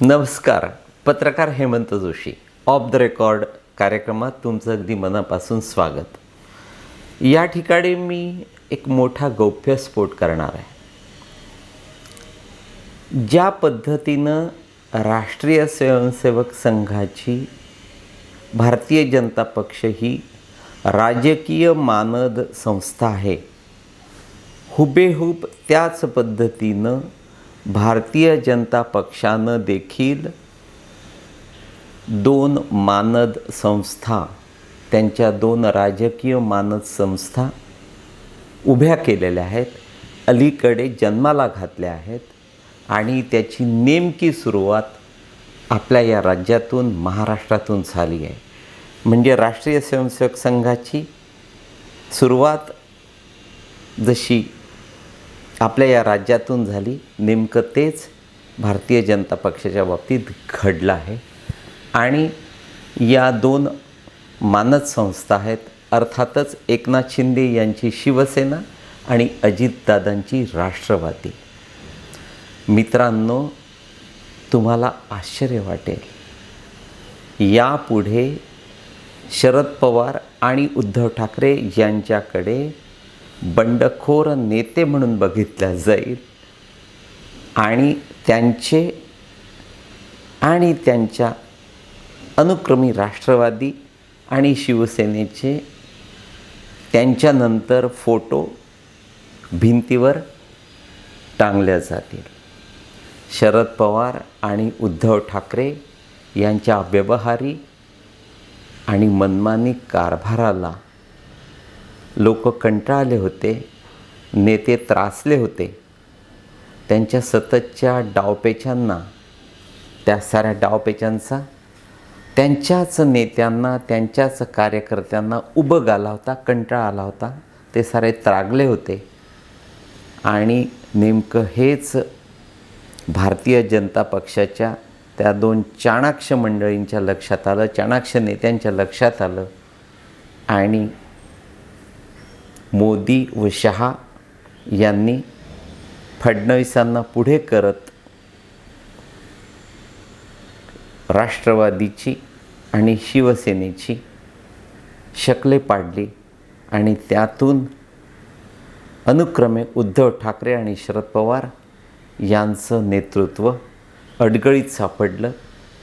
नमस्कार. पत्रकार Hemant Joshi. Off the record कार्यक्रमात तुमचं अगदी मनापासून स्वागत. या ठिकाणी मी एक मोठा गौप्यस्फोट करणार आहे. ज्या पद्धतीनं राष्ट्रीय स्वयंसेवक संघाची भारतीय जनता पक्ष ही राजकीय मानद संस्था आहे हुबेहूब त्याच पद्धतीनं भारतीय जनता पक्षानं देखील दोन मानद संस्था त्यांच्या दोन राजकीय मानद संस्था उभ्या केलेल्या आहेत. अलीकडे जन्माला घातल्या आहेत आणि त्याची नेमकी सुरुवात आपल्या या राज्यातून महाराष्ट्रातून झाली आहे. म्हणजे राष्ट्रीय स्वयंसेवक संघाची सुरुवात जशी आपल्या या राज्यातून झाली नेमकं तेच भारतीय जनता पक्षाच्या बाबतीत घडलं आहे. आणि या दोन मानद संस्था आहेत अर्थातच एकनाथ शिंदे यांची शिवसेना आणि अजितदादांची राष्ट्रवादी. मित्रांनो तुम्हाला आश्चर्य वाटेल. यापुढे शरद पवार आणि उद्धव ठाकरे यांच्याकडे बंडखोर नेते म्हणून बघितल्या जाईल. आणि त्यांचे आणि त्यांच्या अनुक्रमी राष्ट्रवादी आणि शिवसेनेचे त्यांच्यानंतर फोटो भिंतीवर टांगल्या जातील. शरद पवार आणि उद्धव ठाकरे यांच्या व्यवहारी आणि मनमानी कारभाराला लोक कंटाळले होते नेते त्रासले होते. त्यांच्या सततच्या डावपेचांना त्या साऱ्या डावपेचांचा त्यांच्याच नेत्यांना त्यांच्याच कार्यकर्त्यांना उबग आला होता कंटाळा आला होता. ते सारे त्रागले होते. आणि नेमकं हेच भारतीय जनता पक्षाच्या त्या दोन चाणाक्ष मंडळींच्या लक्षात आलं चाणाक्ष नेत्यांच्या लक्षात आलं. आणि मोदी व शहा यांनी फडणवीसांना पुढे करत राष्ट्रवादीची आणि शिवसेनेची शकले पाडली आणि त्यातून अनुक्रमे उद्धव ठाकरे आणि शरद पवार यांचं नेतृत्व अडगळीत सापडलं.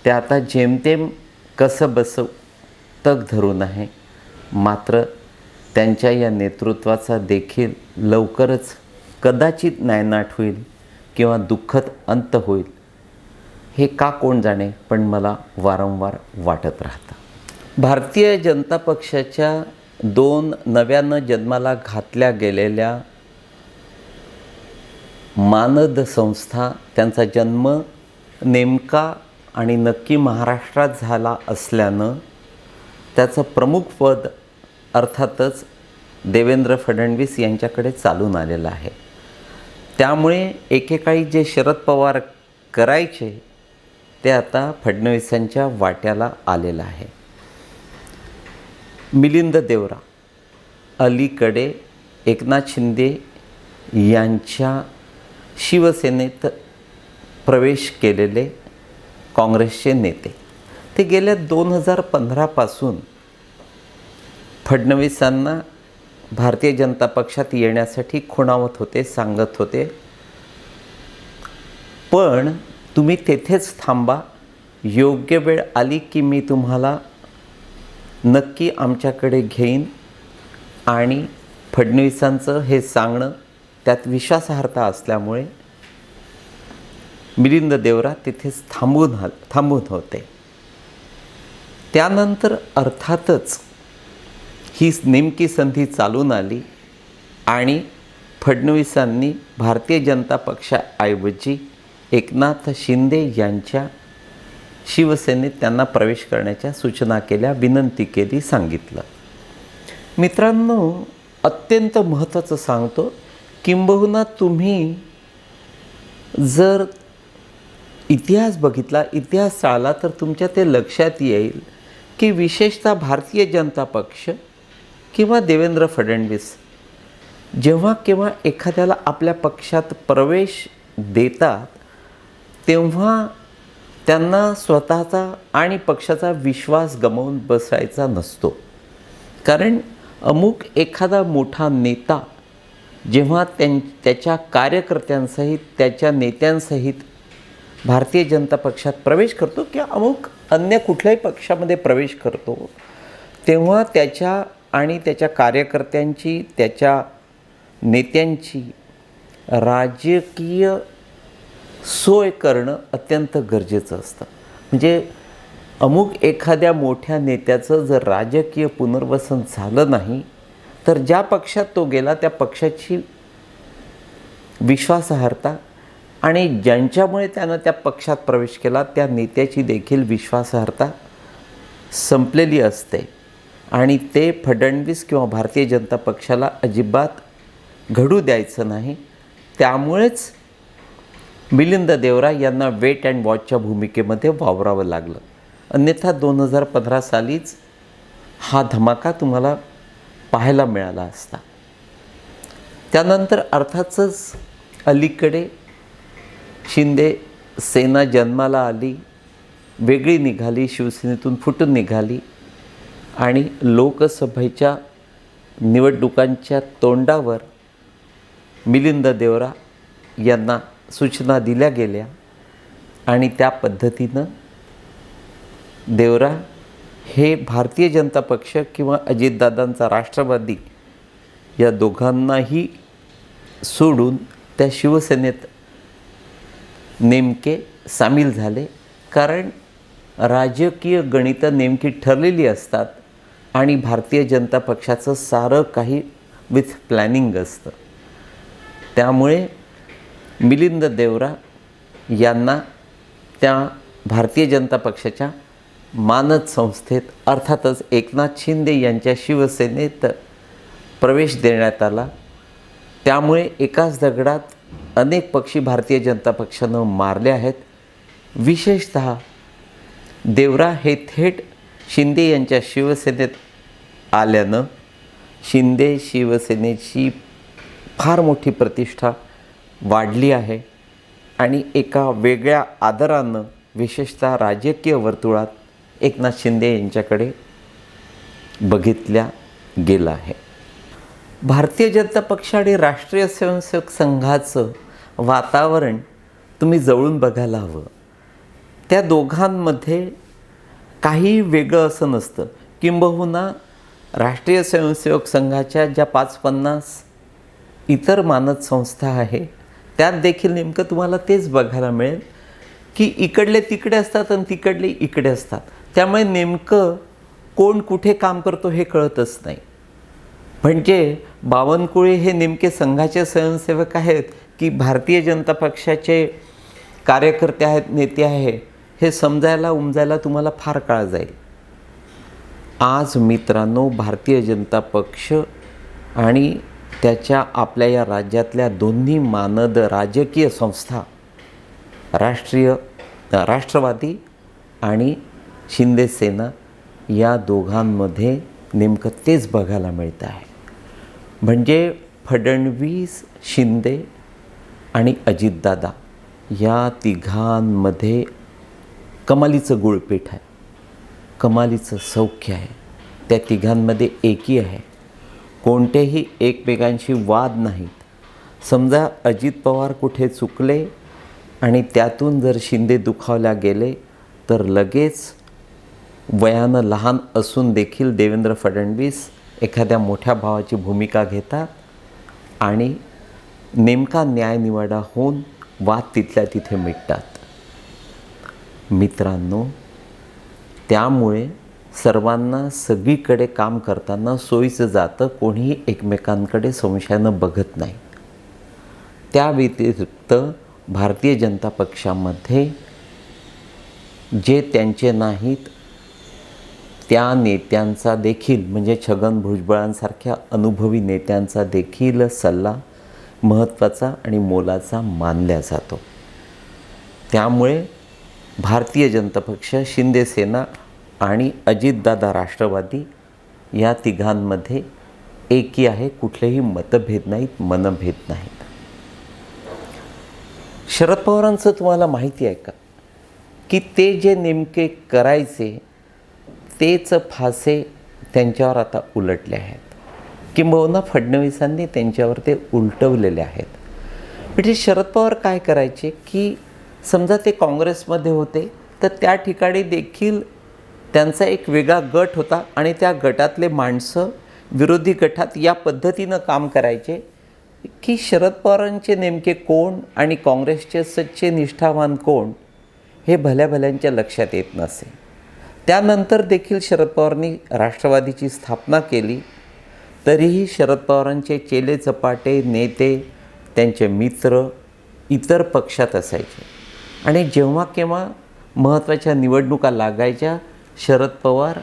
ते आता जेमतेम कसं बसव तग धरून आहे मात्र त्यांच्या या नेतृत्वाचा देखील लवकरच कदाचित नायनाट होईल किंवा दुःखद अंत होईल. हे का कोण जाणे पण मला वारंवार वाटत राहतं. भारतीय जनता पक्षाच्या दोन नव्यानं जन्माला घातल्या गेलेल्या मानद संस्था त्यांचा जन्म नेमका आणि नक्की महाराष्ट्रात झाला असल्यानं त्याचं प्रमुख पद अर्थातच देवेंद्र फडणवीस यांच्याकडे चालून आलेलं आहे. त्यामुळे एकेकाळी जे शरद पवार करायचे ते आता फडणवीसांच्या वाट्याला आलेलं आहे. मिलिंद देवरा अलीकडे एकनाथ शिंदे यांच्या शिवसेनेत प्रवेश केलेले काँग्रेसचे नेते. ते गेल्या दोन हजार पंधरापासून फडणवीसांना भारतीय जनता पक्षात येण्यासाठी खुणावत होते सांगत होते. पण तुम्ही तेथेच थांबा. योग्य वेळ आली की मी तुम्हाला नक्की आमच्याकडे घेईन आणि फडणवीसांचं हे सांगणं त्यात विश्वासार्हता असल्यामुळे मिलिंद देवरा तिथेच थांबून थांबून होते. त्यानंतर अर्थातच ही नेमकी संधी चालून आली आणि फडणवीसांनी भारतीय जनता पक्षाऐवजी एकनाथ शिंदे यांच्या शिवसेनेत त्यांना प्रवेश करण्याच्या सूचना केल्या विनंती केली सांगितलं. मित्रांनो अत्यंत महत्त्वाचं सांगतो किंबहुना तुम्ही जर इतिहास बघितला इतिहास चाळला तर तुमच्या ते लक्षात येईल की विशेषतः भारतीय जनता पक्ष किंवा देवेंद्र फडणवीस जेव्हा केव्हा एखाद्याला आपल्या पक्षात प्रवेश देतात तेव्हा त्यांना स्वतःचा आणि पक्षाचा विश्वास गमावून बसायचा नसतो. कारण अमुक एखादा मोठा नेता जेव्हा त्यां त्याच्या कार्यकर्त्यांसहित त्याच्या नेत्यांसहित भारतीय जनता पक्षात प्रवेश करतो किंवा अमुक अन्य कुठल्याही पक्षामध्ये प्रवेश करतो तेव्हा त्याच्या आणि त्याच्या कार्यकर्त्यांची त्याच्या नेत्यांची राजकीय सोय करणं अत्यंत गरजेचं असतं. म्हणजे अमुक एखाद्या मोठ्या नेत्याचं जर राजकीय पुनर्वसन झालं नाही तर ज्या पक्षात तो गेला त्या पक्षाची विश्वासार्हता आणि ज्यांच्यामुळे त्यानं त्या पक्षात प्रवेश केला त्या नेत्याची देखील विश्वासार्हता संपलेली असते. आणि ते फडणवीस किंवा भारतीय जनता पक्षाला अजिबात घडू द्यायचं नाही. त्यामुळेच मिलिंद देवरा यांना वेट अँड वॉचच्या भूमिकेमध्ये वावरावं लागलं. अन्यथा दोन हजार पंधरा सालीच हा धमाका तुम्हाला पाहायला मिळाला असता. त्यानंतर अर्थातच अलीकडे शिंदे सेना जन्माला आली वेगळी निघाली शिवसेनेतून फुटून निघाली. आणि लोकसभेच्या निवडणुकांच्या तोंडावर मिलिंद देवरा यांना सूचना दिल्या गेल्या आणि त्या पद्धतीनं देवरा हे भारतीय जनता पक्ष किंवा अजितदादांचा राष्ट्रवादी या दोघांनाही सोडून त्या शिवसेनेत नेमके सामील झाले. कारण राजकीय गणितं नेमकी ठरलेली असतात. आणि भारतीय जनता पक्षाचं सारं काही विथ प्लॅनिंग असतं. त्यामुळे मिलिंद देवरा यांना त्या भारतीय जनता पक्षाच्या मानद संस्थेत अर्थातच एकनाथ शिंदे यांच्या शिवसेनेत प्रवेश देण्यात आला. त्यामुळे एकाच दगडात अनेक पक्षी भारतीय जनता पक्षानं मारले आहेत. विशेषत देवरा हे थेट शिंदे यांच्या शिवसेनेत आल्यानं शिंदे शिवसेनेची फार मोठी प्रतिष्ठा वाढली आहे आणि एका वेगळ्या आदरानं विशेषतः राजकीय वर्तुळात एकनाथ शिंदे यांच्याकडे बघितल्या गेलं आहे. भारतीय जनता पक्ष आणि राष्ट्रीय स्वयंसेवक संघाचं वातावरण तुम्ही जवळून बघायला हवं. त्या दोघांमध्ये काही वेगळं असं नसतं. किंबहुना राष्ट्रीय स्वयंसेवक संघाच्या ज्या पाच पन्नास इतर मानद संस्था आहे त्यात देखील नेमकं तुम्हाला तेच बघायला मिळेल की इकडले तिकडे असतात आणि तिकडले इकडे असतात. त्यामुळे नेमकं कोण कुठे काम करतो हे कळतच नाही. म्हणजे बावनकुळे हे नेमके संघाचे स्वयंसेवक आहेत की भारतीय जनता पक्षाचे कार्यकर्ते आहेत नेते आहे हे समजायला उमजायला तुम्हाला फार काळ जाईल. आज मित्रांनो भारतीय जनता पक्ष आणि त्याच्या आपल्या या राज्यातल्या दोन्ही मानद राजकीय संस्था राष्ट्रीय राष्ट्रवादी आणि शिंदे सेना या दोघांमध्ये नेमकं तेच बघायला मिळतं आहे. म्हणजे फडणवीस शिंदे आणि अजितदादा या तिघांमध्ये कमालीचं गुळपीठ आहे. कमालीचं सौख्य आहे. त्या तिघांमध्ये एकी आहे. कोणतेही एकमेकांशी वाद नाहीत. समजा अजित पवार कुठे चुकले आणि त्यातून जर शिंदे दुखावल्या गेले तर लगेच वयानं लहान असून देखील देवेंद्र फडणवीस एखाद्या मोठ्या भावाची भूमिका घेतात आणि नेमका न्यायनिवाडा होऊन वाद तिथल्या तिथे मिटतात. मित्रांनो त्यामुळे सर्वांना सगळीकडे काम करताना सोयीचं जातं कोणीही एकमेकांकडे संशयानं बघत नाही. त्या व्यतिरिक्त भारतीय जनता पक्षामध्ये जे त्यांचे नाहीत त्या नेत्यांचा देखील म्हणजे छगन भुजबळांसारख्या अनुभवी नेत्यांचा देखील सल्ला महत्त्वाचा आणि मोलाचा मानला जातो. त्यामुळे भारतीय जनता पक्ष शिंदेसेना आणि अजितदादा राष्ट्रवादी या तिघांमध्ये एकी आहे. कुठलेही मतभेद नाहीत मनभेद नाहीत. शरद पवारांचं तुम्हाला माहिती आहे का? की ते जे नेमके करायचे तेच फासे त्यांच्यावर आता उलटले आहेत. किंबहुना फडणवीसांनी त्यांच्यावर ते उलटवलेले आहेत. म्हणजे शरद पवार काय करायचे की समजा ते काँग्रेसमध्ये होते तर त्या ठिकाणी देखील त्यांचा एक वेगळा गट होता आणि त्या गटातले माणसं विरोधी गटात या पद्धतीनं काम करायचे की शरद पवारांचे नेमके कोण आणि काँग्रेसचे सच्चे निष्ठावान कोण हे भल्या भल्यांच्या लक्षात येत नसे. त्यानंतर देखील शरद पवारांनी राष्ट्रवादीची स्थापना केली तरीही शरद पवारांचे चेले चपाटे नेते त्यांचे मित्र इतर पक्षात असायचे. आणि जेव्हा केव्हा महत्त्वाच्या निवडणुका लागायच्या शरद पवार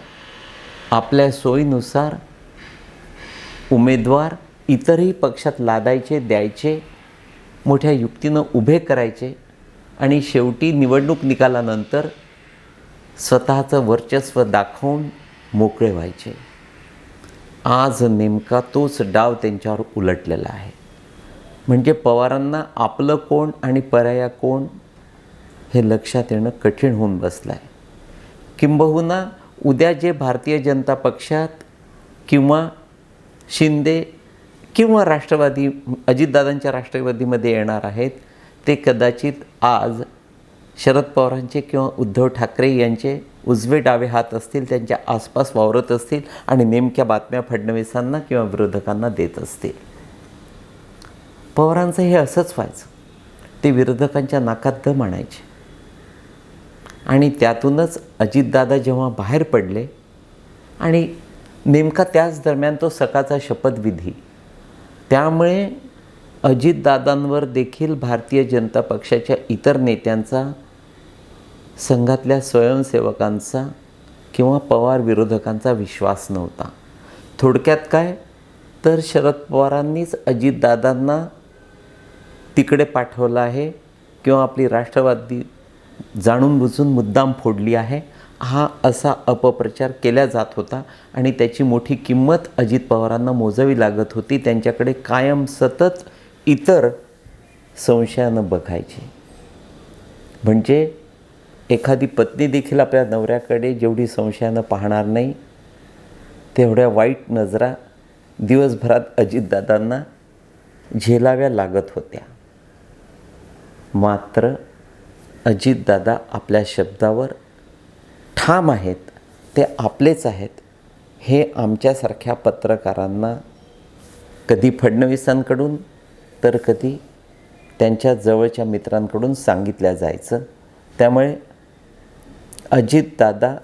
आपल्या सोयीनुसार उमेदवार इतरही पक्षात लादायचे द्यायचे मोठ्या युक्तीनं उभे करायचे आणि शेवटी निवडणूक निकालानंतर स्वतःचं वर्चस्व दाखवून मोकळे व्हायचे. आज नेमका तोच डाव त्यांच्यावर उलटलेला आहे. म्हणजे पवारांना आपलं कोण आणि पर्याया कोण हे लक्षात येणं कठीण होऊन बसलं आहे किंबहुना उद्या जे भारतीय जनता पक्षात किंवा शिंदे किंवा राष्ट्रवादी अजितदादांच्या राष्ट्रवादीमध्ये येणार आहेत ते कदाचित आज शरद पवारांचे किंवा उद्धव ठाकरे यांचे उजवे डावे हात असतील त्यांच्या आसपास वावरत असतील आणि नेमक्या बातम्या फडणवीसांना किंवा विरोधकांना देत असतील. पवारांचं हे असंच व्हायचं. ते विरोधकांच्या नाकात दम आणायचे. आणि त्यातूनच अजितदादा जेव्हा बाहेर पडले आणि नेमका त्याच दरम्यान तो सकाळचा शपथविधी. त्यामुळे अजितदादांवर देखील भारतीय जनता पक्षाच्या इतर नेत्यांचा संघातल्या स्वयंसेवकांचा किंवा पवार विरोधकांचा विश्वास नव्हता. थोडक्यात काय? तर शरद पवारांनीच अजितदादांना तिकडे पाठवलं आहे किंवा आपली राष्ट्रवादी जाणून बुजून मुद्दाम फोडली आहे. हा असा अपप्रचार केला जात होता आणि त्याची मोठी किंमत अजित पवारांना मोजावी लागत होती. त्यांच्याकडे कायम सतत इतर संशयानं बघायचे. म्हणजे एखादी पत्नी देखील आपल्या नवऱ्याकडे जेवढी संशयानं पाहणार नाही तेवढ्या वाईट नजरा दिवसभरात अजितदादांना झेलाव्या लागत होत्या. मात्र अजितदादा आपल्या शब्दावर ठाम आहेत ते आपलेच आहेत हे आमच्यासारख्या पत्रकारांना कधी फडणवीसांकडून तर कधी त्यांच्या जवळच्या मित्रांकडून सांगितल्या जायचं. त्यामुळे अजितदादा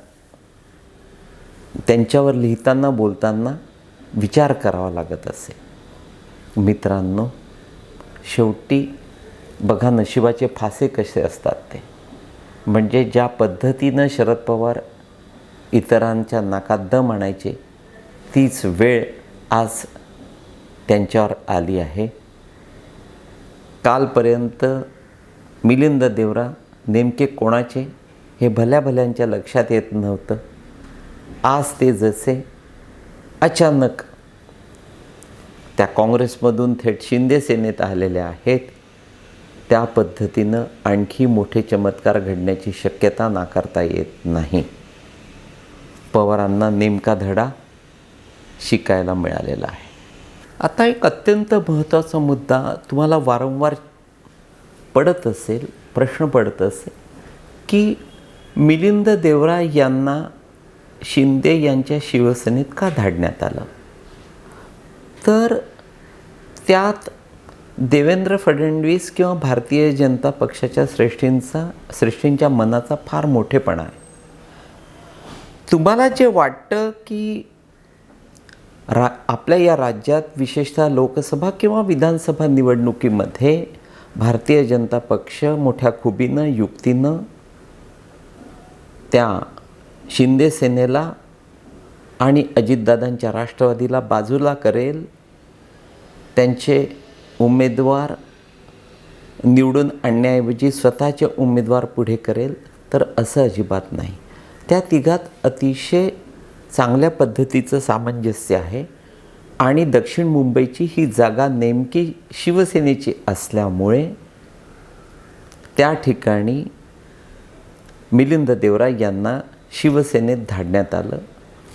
त्यांच्यावर लिहिताना बोलताना विचार करावा लागत असे. मित्रांनो शेवटी बघा नशिबाचे फासे कसे असतात. म्हणजे ज्या पद्धतीनं शरद पवार इतरांच्या नाकात दम आणायचे तीच वेळ आज त्यांच्यावर आली आहे. कालपर्यंत मिलिंद देवरा नेमके कोणाचे हे भल्या भल्यांच्या लक्षात येत नव्हतं. आज ते जसे अचानक त्या काँग्रेसमधून थेट शिंदे सेनेत आलेल्या आहेत त्या पद्धतीनं आणखी मोठे चमत्कार घडण्याची शक्यता नाकारता येत नाही. पवारांना नेमका धडा शिकायला मिळालेला आहे. आता एक अत्यंत महत्त्वाचा मुद्दा तुम्हाला वारंवार पडत असेल प्रश्न पडत असेल की मिलिंद देवरा यांना शिंदे यांच्या शिवसेनेत का धाडण्यात आलं? तर त्यात देवेंद्र फडणवीस किंवा भारतीय जनता पक्षाच्या श्रेष्ठींचा श्रेष्ठींच्या मनाचा फार मोठेपणा आहे. तुम्हाला जे वाटतं की रा आपल्या या राज्यात विशेषतः लोकसभा किंवा विधानसभा निवडणुकीमध्ये भारतीय जनता पक्ष मोठ्या खुबीनं युक्तीनं त्या शिंदे सेनेला आणि अजितदादांच्या राष्ट्रवादीला बाजूला करेल त्यांचे उमेदवार निवडून आणण्याऐवजी स्वतःचे उमेदवार पुढे करेल तर असं अजिबात नाही. त्या तिघात अतिशय चांगल्या पद्धतीचं सामंजस्य आहे आणि दक्षिण मुंबईची ही जागा नेमकी शिवसेनेची असल्यामुळे त्या ठिकाणी मिलिंद देवरा यांना शिवसेनेत धाडण्यात आलं.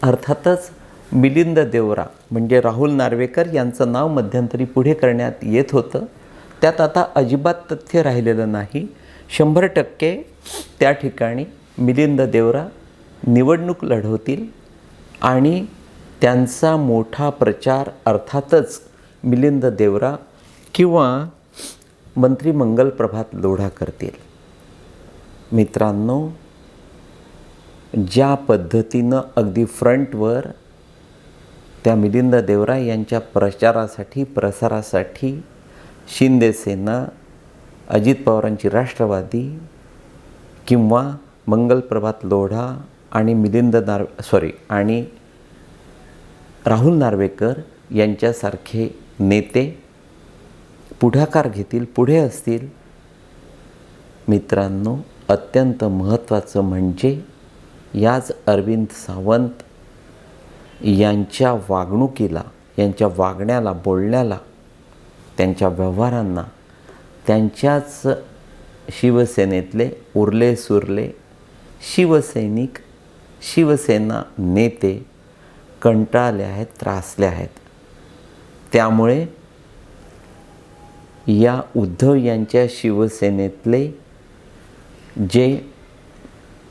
अर्थातच मिलिंद देवरा म्हणजे राहुल नार्वेकर यांचं नाव मध्यंतरी पुढे करण्यात येत होतं. त्यात आता अजिबात तथ्य राहिलेलं नाही. शंभर टक्के त्या ठिकाणी मिलिंद देवरा निवडणूक लढवतील आणि त्यांचा मोठा प्रचार अर्थातच मिलिंद देवरा किंवा मंत्री मंगल प्रभात लोढा करतील. मित्रांनो ज्या पद्धतीनं अगदी फ्रंटवर त्या मिलिंद देवराय यांच्या प्रचारासाठी प्रसारासाठी शिंदेसेना अजित पवारांची राष्ट्रवादी किंवा मंगलप्रभात लोढा आणि मिलिंद नार सॉरी आणि राहुल नार्वेकर यांच्यासारखे नेते पुढाकार घेतील पुढे असतील. मित्रांनो अत्यंत महत्त्वाचं म्हणजे याच अरविंद सावंत यांच्या वागणुकीला यांच्या वागण्याला बोलण्याला त्यांच्या व्यवहारांना त्यांच्याच शिवसेनेतले उरले सुरले शिवसैनिक शिवसेना नेते कंटाळले आहेत त्रासले आहेत. त्यामुळे या उद्धव यांच्या शिवसेनेतले जे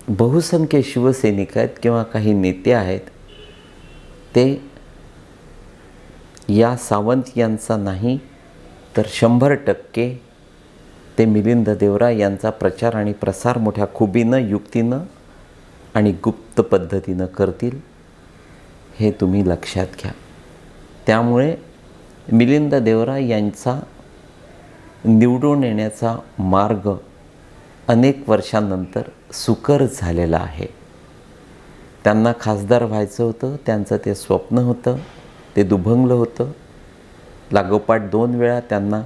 बहुसंख्य शिवसैनिक आहेत किंवा काही नेते आहेत ते या सावंत यांचा नाही तर शंभर टक्के ते मिलिंद देवरा यांचा प्रचार आणि प्रसार मोठ्या खुबीनं युक्तीनं आणि गुप्त पद्धतीनं करतील हे तुम्ही लक्षात घ्या. त्यामुळे मिलिंद देवरा यांचा निवडून येण्याचा मार्ग अनेक वर्षांनंतर सुकर झालेला आहे. त्यांना खासदार व्हायचं होतं त्यांचं ते स्वप्न होतं ते दुभंगलं होतं. लागोपाठ दोन वेळा त्यांना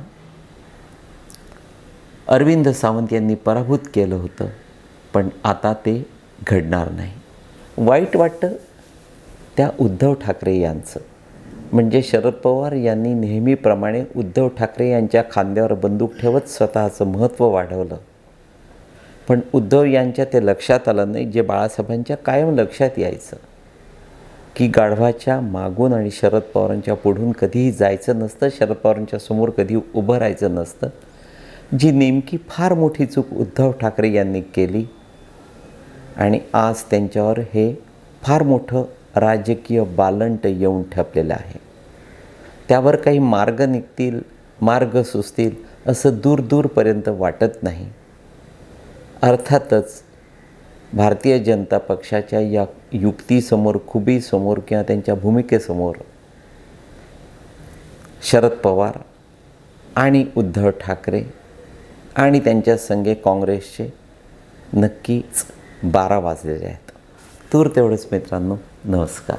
अरविंद सावंत यांनी पराभूत केलं होतं पण आता ते घडणार नाही. वाईट वाटतं त्या उद्धव ठाकरे यांचं. म्हणजे शरद पवार यांनी नेहमीप्रमाणे उद्धव ठाकरे यांच्या खांद्यावर बंदूक ठेवत स्वतःचं महत्त्व वाढवलं. पण उद्धव यांच्या ते लक्षात आलं नाही जे बाळासाहेबांच्या कायम लक्षात यायचं की गाढवाच्या मागून आणि शरद पवारांच्या पुढून कधीही जायचं नसतं शरद पवारांच्या समोर कधी उभं राहायचं नसतं जी नेमकी फार मोठी चूक उद्धव ठाकरे यांनी केली आणि आज त्यांच्यावर हे फार मोठं राजकीय बालंट येऊन ठेपलेलं आहे. त्यावर काही मार्ग निघतील मार्ग सुचतील असं दूर दूरपर्यंत वाटत नाही. अर्थातच भारतीय जनता पक्षाच्या या युक्तीसमोर खुबीसमोर किंवा त्यांच्या भूमिकेसमोर शरद पवार आणि उद्धव ठाकरे आणि त्यांच्या संगे काँग्रेसचे नक्कीच बारा वाजलेले आहेत. तूर तेवढंच मित्रांनो. नमस्कार.